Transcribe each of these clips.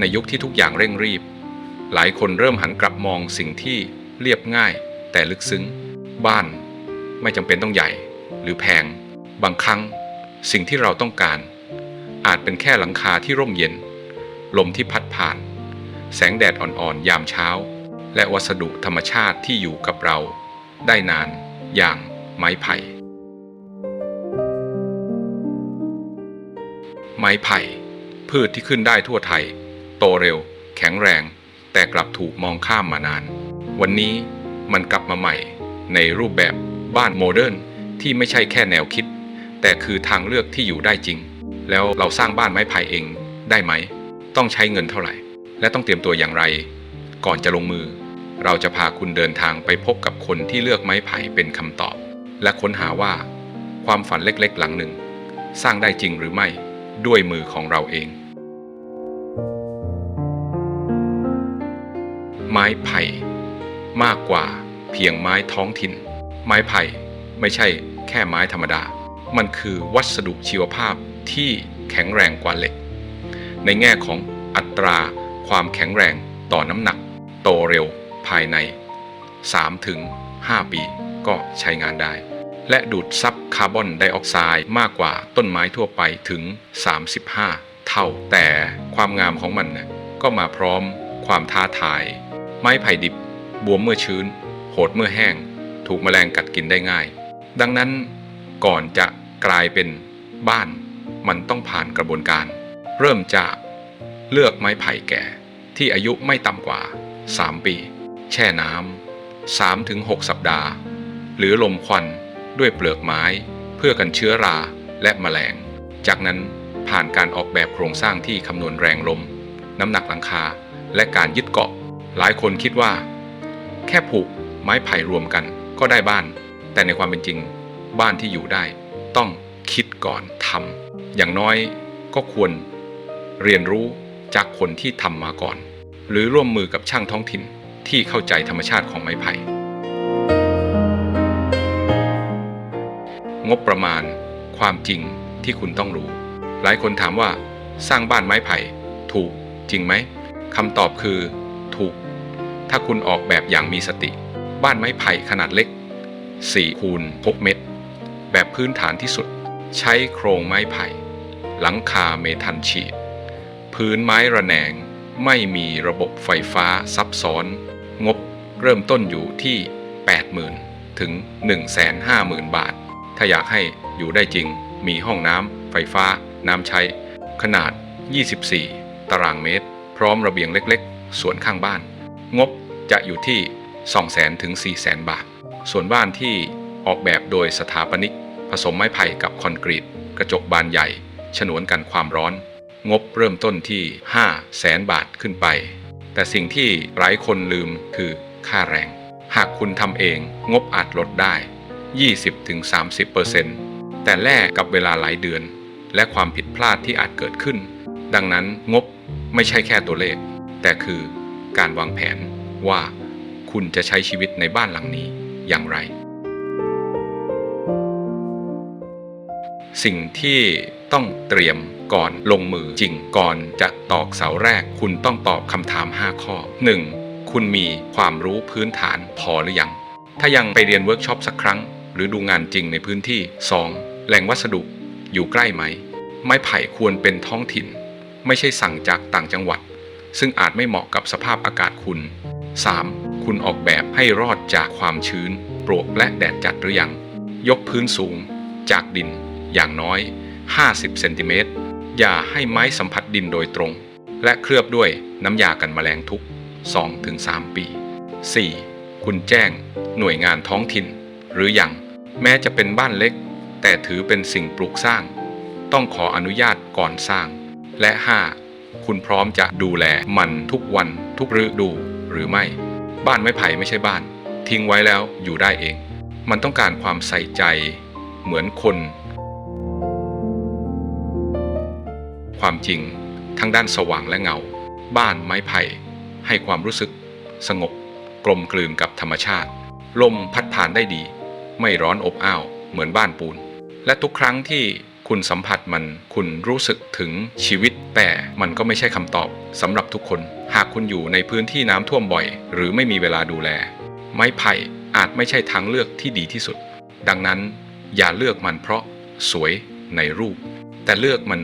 ในยุคที่ทุกอย่างเร่งรีบ หลายคนเริ่มหันกลับมองสิ่งที่เรียบง่าย แต่ลึกซึ้ง บ้าน ไม่จำเป็นต้องใหญ่ หรือแพง บางครั้ง สิ่งที่เราต้องการ อาจเป็นแค่หลังคาที่ร่มเย็น ลมที่พัดผ่าน แสงแดดอ่อนๆยามเช้า และวัสดุธรรมชาติที่อยู่กับเรา ได้นาน อย่างไม้ไผ่ ไม้ไผ่ พืชที่ขึ้นได้ทั่วไทย ตเร็ว แข็งแรง แต่กลับถูกมองข้ามมานาน วันนี้มันกลับมาใหม่ ในรูปแบบบ้านโมเดิร์นที่ไม่ใช่แค่แนวคิด แต่คือทางเลือกที่อยู่ได้จริง แล้วเราสร้างบ้านไม้ไผ่เองได้ไหม ต้องใช้เงินเท่าไหร่ และต้องเตรียมตัวอย่างไร ก่อนจะลงมือ เราจะพาคุณเดินทางไปพบกับคนที่เลือกไม้ไผ่เป็นคำตอบ และค้นหาว่า ความฝันเล็กๆ หลังหนึ่ง สร้างได้จริงหรือไม่ด้วยมือของเราเอง ไม้ไผ่มากกว่าเพียงไม้ท้องถิ่น ไม้ไผ่ไม่ใช่แค่ไม้ธรรมดา มันคือวัสดุชีวภาพที่แข็งแรงกว่าเหล็ก ในแง่ของอัตราความแข็งแรงต่อน้ำหนัก โตเร็วภายใน 3-5ถึง5ปีก็ใช้งานได้ และดูดซับคาร์บอนไดออกไซด์มากกว่าต้นไม้ทั่วไปถึง 35 เท่าแต่ความงามของมันก็มาพร้อมความท้าทาย ไม้ไผ่ดิบบวมเมื่อชื้น โหดเมื่อแห้ง ถูกแมลงกัดกินได้ง่าย ดังนั้นก่อนจะกลายเป็นบ้านมันต้องผ่านกระบวนการ เริ่มจากเลือกไม้ไผ่แก่ที่อายุไม่ต่ำกว่า 3 ปี แช่น้ำ3ถึง6สัปดาห์ หรือลมควันด้วยเปลือกไม้เพื่อกันเชื้อราและแมลง จากนั้นผ่านการออกแบบโครงสร้างที่คำนวณแรงลม น้ำหนักหลังคา และการยึดเกาะ หลายคนคิดว่า แค่ผูกไม้ไผ่รวมกันก็ได้บ้าน แต่ในความเป็นจริงบ้านที่อยู่ได้ ต้องคิดก่อนทำอย่างน้อยก็ควรเรียนรู้จากคนที่ทำมาก่อน หรือร่วมมือกับช่างท้องถิ่นที่เข้าใจธรรมชาติของไม้ไผ่ งบประมาณ ความจริงที่คุณต้องรู้ หลายคนถามว่าสร้างบ้านไม้ไผ่ ถูกจริงไหมคำตอบคือ ถ้าคุณออกแบบอย่างมีสติ บ้านไม้ไผ่ขนาดเล็ก 4 คูณ 6 เมตร แบบพื้นฐานที่สุด ใช้โครงไม้ไผ่ หลังคาเมทัลชีตพื้นไม้ระแนง ไม่มีระบบไฟฟ้าซับซ้อน งบเริ่มต้นอยู่ที่ 80,000 ถึง 150,000 บาท ถ้าอยากให้อยู่ได้จริง มีห้องน้ำไฟฟ้า น้ำใช้ ขนาด 24 ตารางเมตร พร้อมระเบียงเล็กๆ สวนข้างบ้าน งบจะอยู่ที่ 200,000ถึง400,000 บาท ส่วนบ้านที่ออกแบบโดยสถาปนิก ผสมไม้ไผ่กับคอนกรีต กระจกบานใหญ่ ฉนวนกันความร้อน งบเริ่มต้นที่5แสนบาทขึ้นไป แต่สิ่งที่หลายคนลืมคือค่าแรง หากคุณทำเองงบอาจลดได้ 20-30%แต่แลกกับเวลาหลายเดือน และความผิดพลาดที่อาจเกิดขึ้น ดังนั้นงบไม่ใช่แค่ตัวเลข แต่คือ การวางแผนว่าคุณจะใช้ชีวิตในบ้านหลังนี้อย่างไร สิ่งที่ต้องเตรียมก่อนลงมือจริงก่อนจะตอกเสาแรก คุณต้องตอบคำถาม 5 ข้อ 1. คุณมีความรู้พื้นฐานพอหรือยัง ถ้ายังไปเรียนเวิร์กช็อปสักครั้ง หรือดูงานจริงในพื้นที่ 2. แหล่งวัสดุอยู่ใกล้ไหม ไม้ไผ่ควรเป็นท้องถิ่น ไม่ใช่สั่งจากต่างจังหวัด ซึ่งอาจไม่เหมาะกับสภาพอากาศคุณ 3. คุณออกแบบให้รอดจากความชื้น โปรกและแดดจัดหรือยัง ยกพื้นสูง จากดิน อย่างน้อย 50 เซนติเมตร อย่าให้ไม้สัมผัสดินโดยตรง และเคลือบด้วยน้ำยากันแมลงทุก 2-3 ปี 4. คุณแจ้ง หน่วยงานท้องถิ่น หรืออยัง แม้จะเป็นบ้านเล็ก แต่ถือเป็นสิ่งปลูกสร้าง ต้องขออนุญาตก่อนสร้าง และ 5. คุณพร้อมจะดูแลมันทุกวันทุกฤดูหรือไม่ บ้านไม้ไผ่ไม่ใช่บ้าน ทิ้งไว้แล้วอยู่ได้เอง มันต้องการความใส่ใจเหมือนคน ความจริงทั้งด้านสว่างและเงา บ้านไม้ไผ่ให้ความรู้สึก สงบ กลมกลืนกับธรรมชาติ ลมพัดผ่านได้ดี ไม่ร้อนอบอ้าวเหมือนบ้านปูน และทุกครั้งที่ คุณสัมผัสมันคุณรู้สึกถึงชีวิต แต่มันก็ไม่ใช่คำตอบสำหรับทุกคน หากคุณอยู่ในพื้นที่น้ำท่วมบ่อย หรือไม่มีเวลาดูแล ไม้ไผ่อาจไม่ใช่ทางเลือกที่ดีที่สุด ดังนั้นอย่าเลือกมันเพราะสวยในรูป แต่เลือกมัน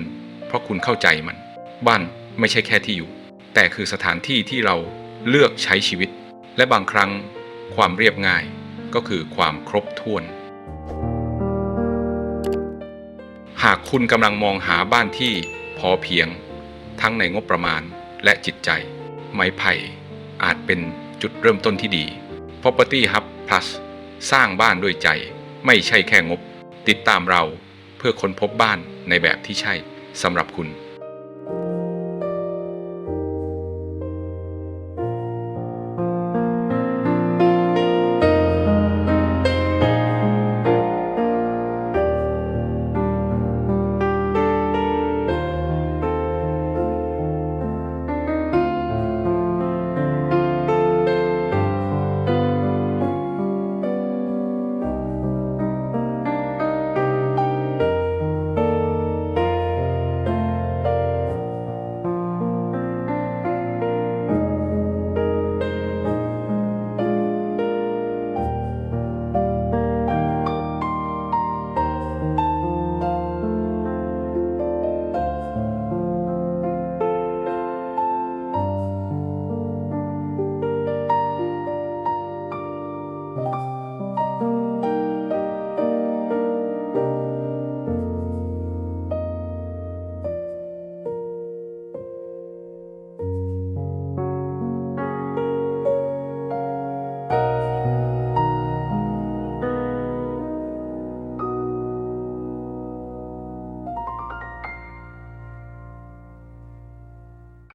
เพราะคุณเข้าใจมัน บ้านไม่ใช่แค่ที่อยู่ แต่คือสถานที่ที่เราเลือกใช้ชีวิต และบางครั้งความเรียบง่ายก็คือความครบถ้วน หากคุณกำลังมองหาบ้านที่พอเพียง ทั้งในงบประมาณและจิตใจ ไม้ไผ่อาจเป็นจุดเริ่มต้นที่ดี Property Hub Plus สร้างบ้านด้วยใจ ไม่ใช่แค่งบ ติดตามเราเพื่อค้นพบบ้านในแบบที่ใช่สำหรับคุณ